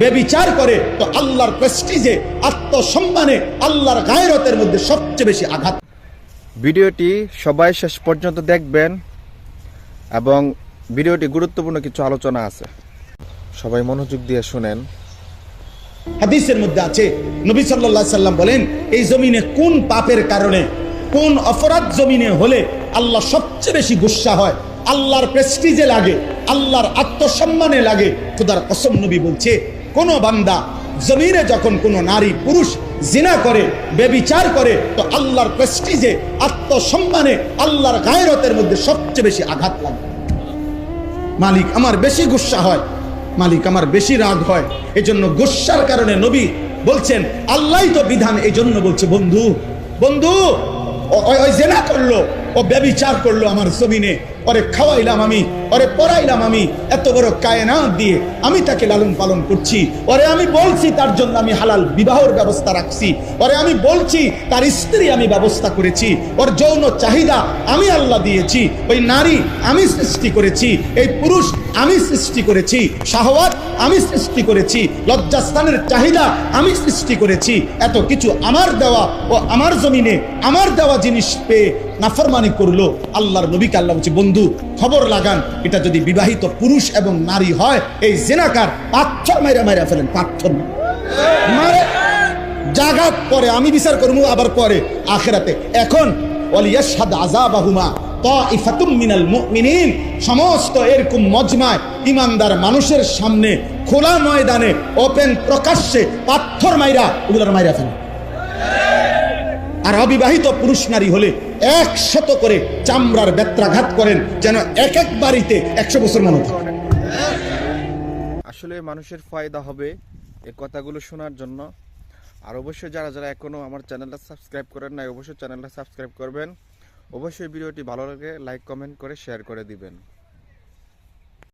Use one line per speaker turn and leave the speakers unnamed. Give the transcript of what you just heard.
বেবিচার করে তো আল্লাহর প্রেস্টিজে আত্মসম্মানে আল্লাহর গায়রতের মধ্যে সবচেয়ে বেশি আঘাত।
ভিডিওটি সবাই শেষ পর্যন্ত দেখবেন এবং ভিডিওটি গুরুত্বপূর্ণ কিছু আলোচনা আছে। সবাই মনোযোগ দিয়ে শুনেন।
হাদিসের মধ্যে আছে নবী সাল্লাল্লাহু আলাইহি সাল্লাম বলেন এই জমিনে কোন পাপের কারণে কোন অপরাধ জমিনে হলে আল্লাহ সবচেয়ে বেশি গুসা হয়? আল্লাহর প্রেস্টিজে লাগে আল্লাহর আত্মসম্মানে লাগে। খুদার কসম নবী বলছে কোন বান্দা জমিনে যখন কোনো নারী, পুরুষ জিনা করে, বেবিচার করে, তো আল্লাহর প্রেস্টিজে আত্মসম্মানে আল্লাহর গায়রতের মধ্যে সবচেয়ে বেশি আঘাত লাগে। মালিক, আমার বেশি গুসা হয়। মালিক, আমার বেশি রাগ হয়। এজন্য গুসার কারণে নবী বলছেন, আল্লাহই তো বিধান এই জন্য বলছে, বন্ধু বন্ধু, ও- জেনা করল, ও ব্যবিচার করল আমার জমিনে। ওরে খাওয়াইলাম আমি, ওরে পড়াইলাম আমি, এত বড় কায়নাত দিয়ে আমি তাকে লালন পালন করছি। ওরে আমি বলছি তার জন্য আমি হালাল বিবাহর ব্যবস্থা রাখছি। ওরে আমি বলছি তার স্ত্রী আমি ব্যবস্থা করেছি। ওর যৌন চাহিদা আমি আল্লাহ দিয়েছি। ওই নারী আমি সৃষ্টি করেছি। এই পুরুষ আমি সৃষ্টি করেছি। শাহওয়াত আমি সৃষ্টি করেছি, লজ্জাস্থানের চাহিদা আমি সৃষ্টি করেছি। এত কিছু আমার দেওয়া ও আমার জমিনে আমার দেওয়া জিনিস পেয়ে নাফরমানি করল আল্লাহর নবীকে। আল্লাহ বলছে, বন্ধু, খবর লাগান, এটা যদি বিবাহিত পুরুষ এবং নারী হয়, এই জেনাকার পাথর মাইরা মাইরা ফেলেন, পাথর জাগাত পরে, আমি বিচার করব আবার পরে, আখেরাতে। এখন, ওয়ালিয়াশহাদ আযাবাহুমা সমস্ত এরকম মজমায় ইমানদার মানুষের সামনে খোলা ময়দানে, ওপেন প্রকাশ্যে পাথর মাইরা ওগুলোর মাইরা ফেলে। আর অবিবাহিত পুরুষ নারী হলে একশত করে চামড়ার বেত্রাঘাত করেন যেন এক এক বাড়িতে একশো বছর মনে থাকে।
আসলে মানুষের ফায়দা হবে এই কথাগুলো শোনার জন্য। আর অবশ্যই যারা যারা এখনও আমার চ্যানেলটা সাবস্ক্রাইব করেন নাই, অবশ্যই চ্যানেলটা সাবস্ক্রাইব করবেন। অবশ্যই ভিডিওটি ভালো লাগে লাইক কমেন্ট করে শেয়ার করে দিবেন।